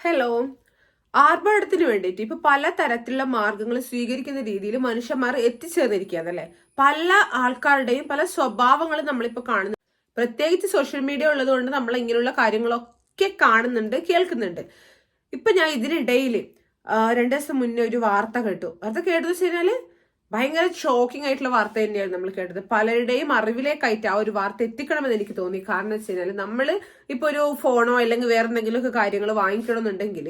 Hello ആർഭാടത്തിന് വേണ്ടിയിട്ട് ഇപ്പൊ പല തരത്തിലുള്ള മാർഗങ്ങൾ സ്വീകരിക്കുന്ന രീതിയിൽ മനുഷ്യന്മാർ എത്തിച്ചേർന്നിരിക്കുകയാണല്ലേ? പല ആൾക്കാരുടെയും പല സ്വഭാവങ്ങളും നമ്മളിപ്പോ കാണുന്നു. പ്രത്യേകിച്ച് സോഷ്യൽ മീഡിയ ഉള്ളത് കൊണ്ട് നമ്മൾ ഇങ്ങനെയുള്ള കാര്യങ്ങളൊക്കെ കാണുന്നുണ്ട് കേൾക്കുന്നുണ്ട്. ഇപ്പൊ ഞാൻ ഇതിനിടയിൽ രണ്ടു ദിവസം മുന്നേ ഒരു വാർത്ത കേട്ടു. വാർത്ത കേട്ടതെന്ന് വെച്ച് കഴിഞ്ഞാൽ ഭയങ്കര ഷോക്കിംഗ് ആയിട്ടുള്ള വാർത്ത തന്നെയാണ് നമ്മൾ കേട്ടത്. പലരുടെയും അറിവിലേക്കായിട്ട് ആ ഒരു വാർത്ത എത്തിക്കണമെന്ന് എനിക്ക് തോന്നി. കാരണം വെച്ച് കഴിഞ്ഞാൽ നമ്മൾ ഇപ്പൊ ഒരു ഫോണോ അല്ലെങ്കിൽ വേറെ എന്തെങ്കിലും ഒക്കെ കാര്യങ്ങൾ വാങ്ങിക്കണമെന്നുണ്ടെങ്കിൽ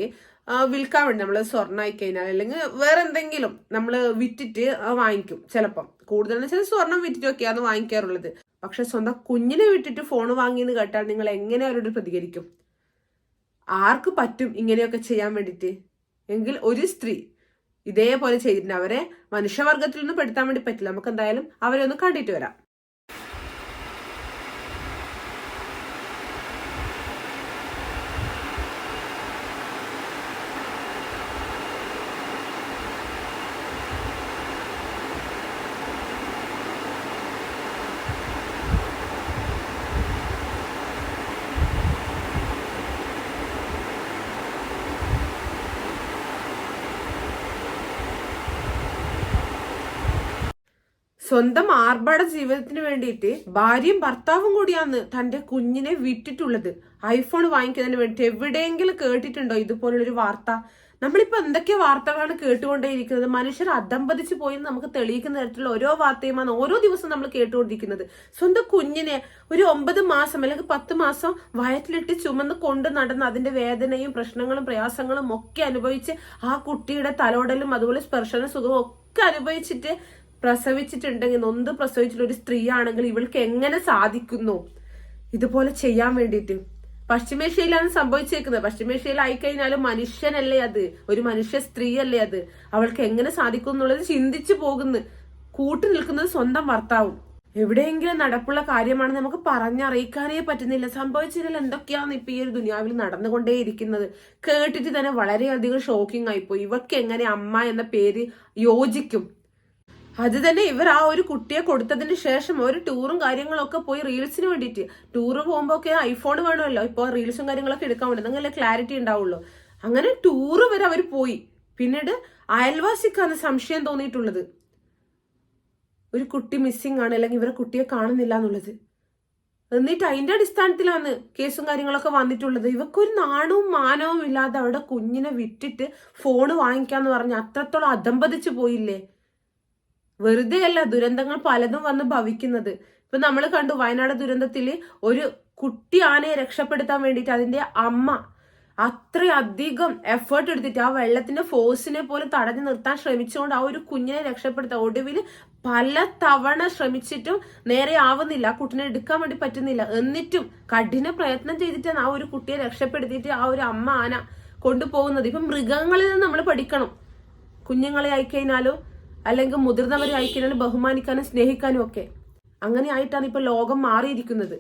വിൽക്കാൻ വേണ്ടി നമ്മൾ സ്വർണം ആയി കഴിഞ്ഞാൽ അല്ലെങ്കിൽ വേറെ എന്തെങ്കിലും നമ്മൾ വിറ്റിട്ട് വാങ്ങിക്കും ചിലപ്പം. കൂടുതലെന്ന് വെച്ചാൽ സ്വർണം വിറ്റിട്ടൊക്കെയാണ് വാങ്ങിക്കാറുള്ളത്. പക്ഷെ സ്വന്തം കുഞ്ഞിനെ വിട്ടിട്ട് ഫോൺ വാങ്ങിയെന്ന് കേട്ടാൽ നിങ്ങൾ എങ്ങനെ അവരോട് പ്രതികരിക്കും? ആർക്ക് പറ്റും ഇങ്ങനെയൊക്കെ ചെയ്യാൻ വേണ്ടിയിട്ട്? എങ്കിൽ ഒരു സ്ത്രീ ഇതേപോലെ ചെയ്തിട്ടുണ്ട്. അവരെ മനുഷ്യവർഗത്തിൽ നിന്ന് പെടുത്താൻ വേണ്ടി പറ്റില്ല. നമുക്ക് എന്തായാലും അവരെ ഒന്ന് കണ്ടിട്ട് വരാം. സ്വന്തം ആർഭാട ജീവിതത്തിന് വേണ്ടിയിട്ട് ഭാര്യയും ഭർത്താവും കൂടിയാണ് തന്റെ കുഞ്ഞിനെ വിറ്റിട്ടുള്ളത് ഐഫോൺ വാങ്ങിക്കുന്നതിന് വേണ്ടിട്ട് എവിടെയെങ്കിലും കേട്ടിട്ടുണ്ടോ ഇതുപോലുള്ളൊരു വാർത്ത? നമ്മളിപ്പോ എന്തൊക്കെ വാർത്തകളാണ് കേട്ടുകൊണ്ടേയിരിക്കുന്നത്? മനുഷ്യർ അധംപതിച്ച് പോയി നമുക്ക് തെളിയിക്കുന്ന തരത്തിലുള്ള ഓരോ വാർത്തയുമാണ് ഓരോ ദിവസവും നമ്മൾ കേട്ടുകൊണ്ടിരിക്കുന്നത്. സ്വന്തം കുഞ്ഞിനെ ഒരു ഒമ്പത് മാസം അല്ലെങ്കിൽ പത്ത് മാസം വയറ്റിലിട്ട് ചുമന്ന് കൊണ്ട് നടന്ന് അതിന്റെ വേദനയും പ്രശ്നങ്ങളും പ്രയാസങ്ങളും ഒക്കെ അനുഭവിച്ച് ആ കുട്ടിയുടെ തലോടലും അതുപോലെ സ്പർശന സുഖവും ഒക്കെ അനുഭവിച്ചിട്ട് പ്രസവിച്ചിട്ടുണ്ടെങ്കിൽ നൊന്ത് പ്രസവിച്ചിട്ടുള്ള ഒരു സ്ത്രീ ആണെങ്കിൽ ഇവൾക്ക് എങ്ങനെ സാധിക്കുന്നു? ഇതുപോലെ ചെയ്യാൻ വേണ്ടിയിട്ട്. പശ്ചിമേഷ്യയിലാണ് സംഭവിച്ചേക്കുന്നത്. പശ്ചിമേഷ്യയിൽ ആയിക്കഴിഞ്ഞാലും മനുഷ്യനല്ലേ അത്? ഒരു മനുഷ്യ സ്ത്രീയല്ലേ അത്? അവൾക്ക് എങ്ങനെ സാധിക്കും എന്നുള്ളത് ചിന്തിച്ചു പോകുന്നു കൂട്ടു നിൽക്കുന്നത് സ്വന്തം ഭർത്താവും. എവിടെയെങ്കിലും നടപ്പുള്ള കാര്യമാണ് നമുക്ക് പറഞ്ഞറിയിക്കാനേ പറ്റുന്നില്ല. സംഭവിച്ചതിൽ എന്തൊക്കെയാണ് ഇപ്പൊ ഈ ഒരു ദുനിയാവിൽ നടന്നുകൊണ്ടേയിരിക്കുന്നത്? കേട്ടിട്ട് തന്നെ വളരെയധികം ഷോക്കിംഗ് ആയിപ്പോയി. ഇവക്ക് എങ്ങനെ അമ്മ എന്ന പേര് യോജിക്കും. അത് തന്നെ ഇവർ ആ ഒരു കുട്ടിയെ കൊടുത്തതിന് ശേഷം ഒരു ടൂറും കാര്യങ്ങളൊക്കെ പോയി റീൽസിന് വേണ്ടിയിട്ട്. ടൂറ് പോകുമ്പോൾ ഒക്കെ ഐഫോൺ വേണമല്ലോ. ഇപ്പോൾ റീൽസും കാര്യങ്ങളൊക്കെ എടുക്കാൻ വേണ്ടി. അങ്ങനെ ക്ലാരിറ്റി ഉണ്ടാവുള്ളൂ. അങ്ങനെ ടൂറ് വരെ അവർ പോയി. പിന്നീട് അയൽവാസിക്കാണ് സംശയം തോന്നിയിട്ടുള്ളത്. ഒരു കുട്ടി മിസ്സിംഗ് ആണ് അല്ലെങ്കിൽ ഇവരെ കുട്ടിയെ കാണുന്നില്ല എന്നുള്ളത്. എന്നിട്ട് അതിന്റെ അടിസ്ഥാനത്തിലാണ് കേസും കാര്യങ്ങളൊക്കെ വന്നിട്ടുള്ളത്. ഇവക്കൊരു നാണവും മാനവും ഇല്ലാതെ അവിടെ കുഞ്ഞിനെ വിട്ടിട്ട് ഫോണ് വാങ്ങിക്കാന്ന് പറഞ്ഞ് അത്രത്തോളം അധമ്പതിച്ചു പോയില്ലേ? വെറുതെ അല്ല ദുരന്തങ്ങൾ പലതും വന്ന് ഭവിക്കുന്നത്. ഇപ്പൊ നമ്മൾ കണ്ടു വയനാട് ദുരന്തത്തിൽ ഒരു കുട്ടി ആനയെ രക്ഷപ്പെടുത്താൻ വേണ്ടിയിട്ട് അതിന്റെ അമ്മ അത്രയധികം എഫേർട്ട് എടുത്തിട്ട് ആ വെള്ളത്തിന്റെ ഫോഴ്സിനെ പോലും തടഞ്ഞു നിർത്താൻ ശ്രമിച്ചുകൊണ്ട് ആ ഒരു കുഞ്ഞിനെ രക്ഷപ്പെടുത്താൻ ഒടുവിൽ പല തവണ ശ്രമിച്ചിട്ടും നേരെ ആവുന്നില്ല ആ കുട്ടിനെ എടുക്കാൻ വേണ്ടി പറ്റുന്നില്ല. എന്നിട്ടും കഠിന പ്രയത്നം ചെയ്തിട്ടാണ് ആ ഒരു കുട്ടിയെ രക്ഷപ്പെടുത്തിയിട്ട് ആ ഒരു അമ്മ ആന കൊണ്ടുപോകുന്നത്. ഇപ്പം മൃഗങ്ങളിൽ നിന്ന് നമ്മൾ പഠിക്കണം. കുഞ്ഞുങ്ങളെ ആയിക്കഴിഞ്ഞാലോ അല്ലെങ്കിൽ മുതിർന്നവരെ അയക്കാനും ബഹുമാനിക്കാനും സ്നേഹിക്കാനും ഒക്കെ. അങ്ങനെ ആയിട്ടാണ് ഇപ്പൊ ലോകം മാറിയിരിക്കുന്നത്.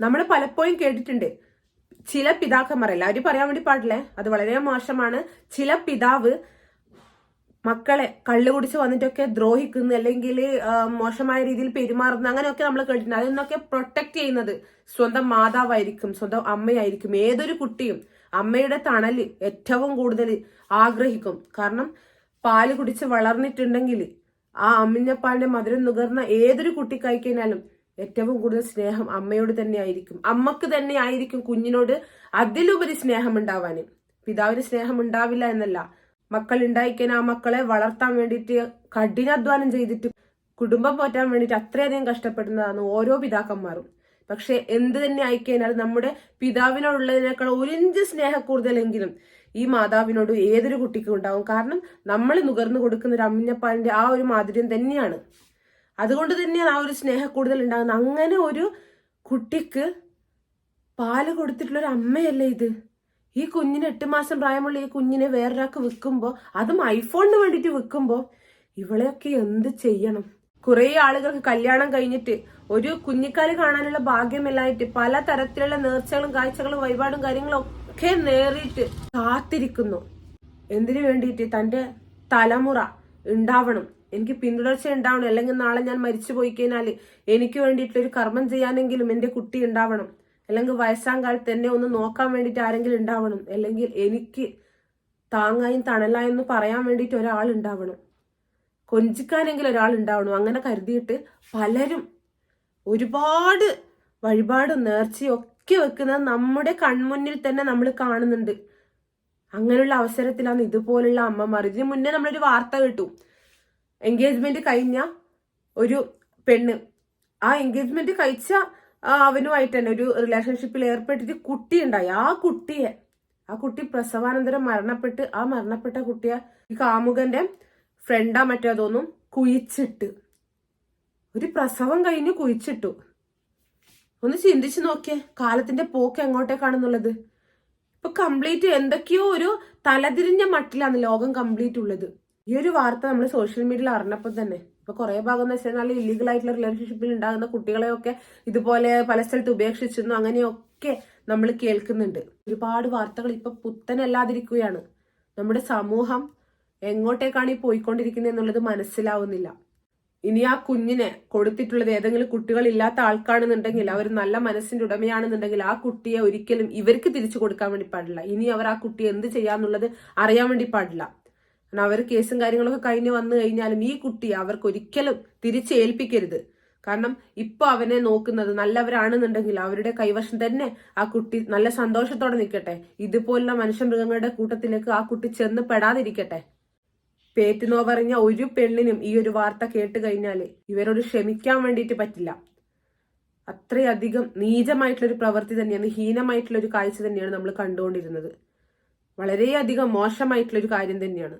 നമ്മൾ പലപ്പോഴും കേട്ടിട്ടുണ്ട്. ചില പിതാക്കന്മാർ എല്ലാവരും പറയാൻ വേണ്ടി പാടില്ലേ? അത് വളരെ മോശമാണ്. ചില പിതാവ് മക്കളെ കള്ളു കുടിച്ച് വന്നിട്ടൊക്കെ ദ്രോഹിക്കുന്നു അല്ലെങ്കിൽ മോശമായ രീതിയിൽ പെരുമാറുന്നു അങ്ങനെയൊക്കെ നമ്മൾ കേട്ടിട്ടുണ്ട്. അതിൽ പ്രൊട്ടക്ട് ചെയ്യുന്നത് സ്വന്തം മാതാവായിരിക്കും സ്വന്തം അമ്മയായിരിക്കും. ഏതൊരു കുട്ടിയും അമ്മയുടെ തണൽ ഏറ്റവും കൂടുതൽ ആഗ്രഹിക്കും. കാരണം പാൽ കുടിച്ച് വളർന്നിട്ടുണ്ടെങ്കിൽ ആ അമ്മിഞ്ഞപ്പാലിന്റെ മധുരം നുകർന്ന ഏതൊരു കുട്ടി കഴിക്കഴിഞ്ഞാലും ഏറ്റവും കൂടുതൽ സ്നേഹം അമ്മയോട് തന്നെ ആയിരിക്കും. അമ്മയ്ക്ക് തന്നെ ആയിരിക്കും കുഞ്ഞിനോട് അതിലുപരി സ്നേഹം ഉണ്ടാവാന് പിതാവിന് സ്നേഹം ഉണ്ടാവില്ല എന്നല്ല. മക്കൾ ഉണ്ടായിക്കാൻ ആ മക്കളെ വളർത്താൻ വേണ്ടിയിട്ട് കഠിനാധ്വാനം ചെയ്തിട്ട് കുടുംബം പോറ്റാൻ വേണ്ടിയിട്ട് അത്രയധികം കഷ്ടപ്പെടുന്നതാണ് ഓരോ പിതാക്കന്മാരും. പക്ഷെ എന്ത് തന്നെ ആയിക്കഴിഞ്ഞാൽ നമ്മുടെ പിതാവിനോടുള്ളതിനേക്കാൾ ഒരിഞ്ച് സ്നേഹ കൂടുതലെങ്കിലും ഈ മാതാവിനോട് ഏതൊരു കുട്ടിക്കും ഉണ്ടാവും. കാരണം നമ്മൾ നുകർന്നു കൊടുക്കുന്ന ഒരു അമ്മിഞ്ഞപ്പാലിന്റെ ആ ഒരു മാധുര്യം തന്നെയാണ്. അതുകൊണ്ട് തന്നെയാണ് ആ ഒരു സ്നേഹക്കൂടുതൽ ഉണ്ടാകുന്നത്. അങ്ങനെ ഒരു കുട്ടിക്ക് പാൽ കൊടുത്തിട്ടുള്ള ഒരു അമ്മയല്ലേ ഇത്? ഈ കുഞ്ഞിന് എട്ട് മാസം പ്രായമുള്ള ഈ കുഞ്ഞിനെ വേറൊരാൾക്ക് വെക്കുമ്പോൾ അതും ഐഫോണിന് വേണ്ടിയിട്ട് വെക്കുമ്പോൾ ഇവളെയൊക്കെ എന്ത് ചെയ്യണം? കുറെ ആളുകൾക്ക് കല്യാണം കഴിഞ്ഞിട്ട് ഒരു കുഞ്ഞിക്കാൽ കാണാനുള്ള ഭാഗ്യമില്ലായിട്ട് പല തരത്തിലുള്ള നേർച്ചകളും കാഴ്ചകളും വഴിപാടും കാര്യങ്ങളും ഒക്കെ നേറിയിട്ട് കാത്തിരിക്കുന്നു. എന്തിനു വേണ്ടിയിട്ട് തന്റെ തലമുറ ഉണ്ടാവണം? എനിക്ക് പിന്തുടർച്ച ഉണ്ടാവണം. അല്ലെങ്കിൽ നാളെ ഞാൻ മരിച്ചു പോയി കഴിഞ്ഞാൽ എനിക്ക് വേണ്ടിയിട്ട് ഒരു കർമ്മം ചെയ്യാനെങ്കിലും എന്റെ കുട്ടി ഉണ്ടാവണം. അല്ലെങ്കിൽ വയസ്സാം കാലത്ത് എന്നെ ഒന്ന് നോക്കാൻ വേണ്ടിയിട്ട് ആരെങ്കിലും ഉണ്ടാവണം. അല്ലെങ്കിൽ എനിക്ക് താങ്ങായും തണലായെന്ന് പറയാൻ വേണ്ടിയിട്ട് ഒരാൾ ഉണ്ടാവണം. കൊഞ്ചിക്കാനെങ്കിലും ഒരാൾ ഉണ്ടാവണം. അങ്ങനെ കരുതിയിട്ട് പലരും ഒരുപാട് വഴിപാടും നേർച്ചയൊക്കെ വെക്കുന്നത് നമ്മുടെ കൺമുന്നിൽ തന്നെ നമ്മൾ കാണുന്നുണ്ട്. അങ്ങനെയുള്ള അവസരത്തിലാണ് ഇതുപോലുള്ള അമ്മമാർ. ഇതിനു മുന്നേ നമ്മളൊരു വാർത്ത കേട്ടു. എൻഗേജ്മെന്റ് കഴിഞ്ഞ ഒരു പെണ്ണ്. ആ എൻഗേജ്മെന്റ് കഴിച്ച അവനുമായിട്ട് തന്നെ ഒരു റിലേഷൻഷിപ്പിൽ ഏർപ്പെട്ടിട്ട് കുട്ടി ഉണ്ടായി. ആ കുട്ടിയെ ആ കുട്ടി പ്രസവാനന്തരം മരണപ്പെട്ട് ആ മരണപ്പെട്ട കുട്ടിയെ ഈ കാമുകന്റെ ഫ്രണ്ടാ മറ്റോ അതൊന്നും കുഴിച്ചിട്ട്. ഒരു പ്രസവം കഴിഞ്ഞ് കുഴിച്ചിട്ടു. ഒന്ന് ചിന്തിച്ചു നോക്കിയേ കാലത്തിന്റെ പോക്ക് എങ്ങോട്ടേക്കാണെന്നുള്ളത്. ഇപ്പൊ കംപ്ലീറ്റ് എന്തൊക്കെയോ ഒരു തലതിരിഞ്ഞ മട്ടിലാണ് ലോകം കംപ്ലീറ്റ് ഉള്ളത്. ഈ ഒരു വാർത്ത നമ്മൾ സോഷ്യൽ മീഡിയയിൽ അറിഞ്ഞപ്പോൾ തന്നെ. ഇപ്പൊ കുറെ ഭാഗം എന്ന് വെച്ചാൽ ഇല്ലീഗൽ ആയിട്ടുള്ള റിലേഷൻഷിപ്പിൽ ഉണ്ടാകുന്ന കുട്ടികളെയൊക്കെ ഇതുപോലെ പല സ്ഥലത്ത് ഉപേക്ഷിച്ചെന്നു അങ്ങനെയൊക്കെ നമ്മൾ കേൾക്കുന്നുണ്ട്. ഒരുപാട് വാർത്തകൾ ഇപ്പൊ പുത്തനല്ലാതിരിക്കുകയാണ്. നമ്മുടെ സമൂഹം എങ്ങോട്ടേക്കാണ് ഈ പോയിക്കൊണ്ടിരിക്കുന്നത് എന്നുള്ളത് മനസ്സിലാവുന്നില്ല. ഇനി ആ കുഞ്ഞിനെ കൊടുത്തിട്ടുള്ളത് ഏതെങ്കിലും കുട്ടികൾ ഇല്ലാത്ത ആൾക്കാണെന്നുണ്ടെങ്കിൽ അവർ നല്ല മനസ്സിന്റെ ഉടമയാണെന്നുണ്ടെങ്കിൽ ആ കുട്ടിയെ ഒരിക്കലും ഇവർക്ക് തിരിച്ചു കൊടുക്കാൻ വേണ്ടി പാടില്ല. ഇനി അവർ ആ കുട്ടിയെ എന്ത് ചെയ്യാന്നുള്ളത് അറിയാൻ വേണ്ടി പാടില്ല. കാരണം അവർ കേസും കാര്യങ്ങളൊക്കെ കഴിഞ്ഞ് വന്നു കഴിഞ്ഞാലും ഈ കുട്ടിയെ അവർക്ക് ഒരിക്കലും തിരിച്ചേൽപ്പിക്കരുത് കാരണം ഇപ്പൊ അവനെ നോക്കുന്നത് നല്ലവരാണെന്നുണ്ടെങ്കിൽ അവരുടെ കൈവശം തന്നെ ആ കുട്ടി നല്ല സന്തോഷത്തോടെ നിൽക്കട്ടെ. ഇതുപോലുള്ള മനുഷ്യ മൃഗങ്ങളുടെ കൂട്ടത്തിലേക്ക് ആ കുട്ടി ചെന്ന് പെടാതിരിക്കട്ടെ. പേറ്റുനോവറിഞ്ഞ ഒരു പെണ്ണിനും ഈ ഒരു വാർത്ത കേട്ട് കഴിഞ്ഞാൽ ഇവരോട് ക്ഷമിക്കാൻ വേണ്ടിയിട്ട് പറ്റില്ല. അത്രയധികം നീചമായിട്ടുള്ളൊരു പ്രവൃത്തി തന്നെയാണ് ഹീനമായിട്ടുള്ള ഒരു കാഴ്ച തന്നെയാണ് നമ്മൾ കണ്ടുകൊണ്ടിരുന്നത്. വളരെയധികം മോശമായിട്ടുള്ള ഒരു കാര്യം തന്നെയാണ്.